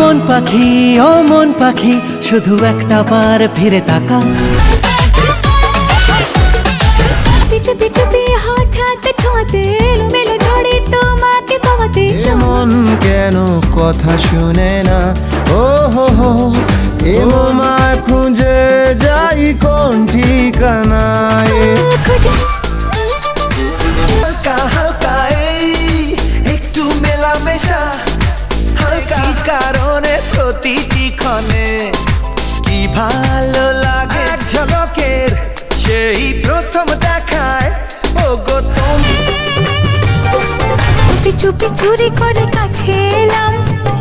পাখি ও মন পাখি শুধু একটা বার ফিরে তাকা। হঠাৎ ছোঁয়াতে ঝড়ে তোমাকে পাওয়াতে এমন কেন কথা শুনে না? ও হো হো এমন খুঁজে প্রথম দেখায় ও গো তুমি। চুপি চুপি চুরি করে কাছে এলাম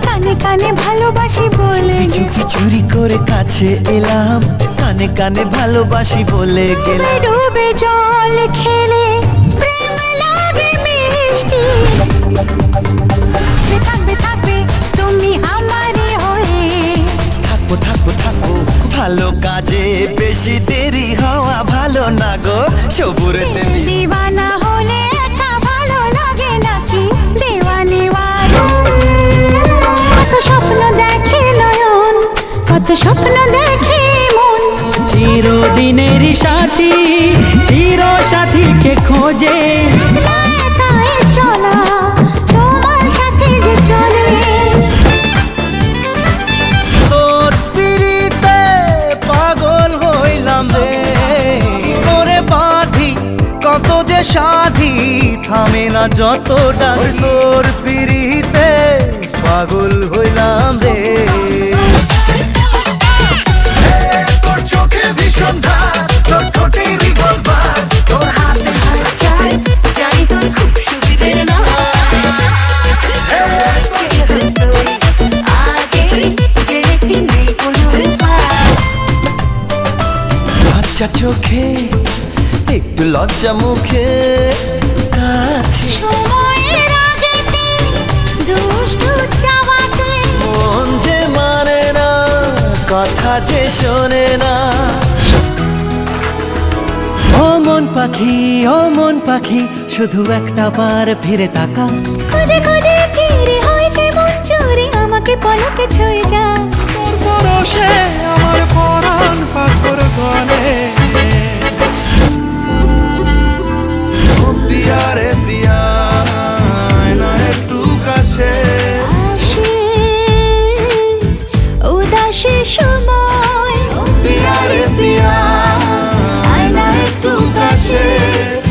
কানে কানে ভালোবাসি বলে চুপি চুরি করে কাছে এলাম কানে কানে ভালোবাসি বলে গেলাম। ডুবে জল খেলে প্রেম লাগে মিষ্টি থাকবে থাকবে তুমি আমারই হয়ে থাকব থাকব থাকব ভালো কাজে বেশি দেরি ভালো না গো সবুর তেমনি দিবানা হলে একা ভালো লাগে নাকি? দেওয়ানি কত স্বপ্ন দেখে নয়ন কত স্বপ্ন দেখে মন। চিরদিনের সাথী চির সাথীকে খোঁজে। সাধি, থামে না যত ডাকি তোর পিড়িতে। পাগল হইলাম রে। তোর চোখে ভীষণ কোনো চোখে একটু লজ্জা মুখে কাছে। সময়ের আগেতে দুষ্টু চাওয়াতে মন যে মানে না কথা যে শোনে না। ও মন পাখি ও মন পাখি শুধু একটা বার ফিরে তাকা। খুঁজে খুঁজে ফিরে হয়েছে মন চুরি আমাকে পলকে ছুঁয়ে share.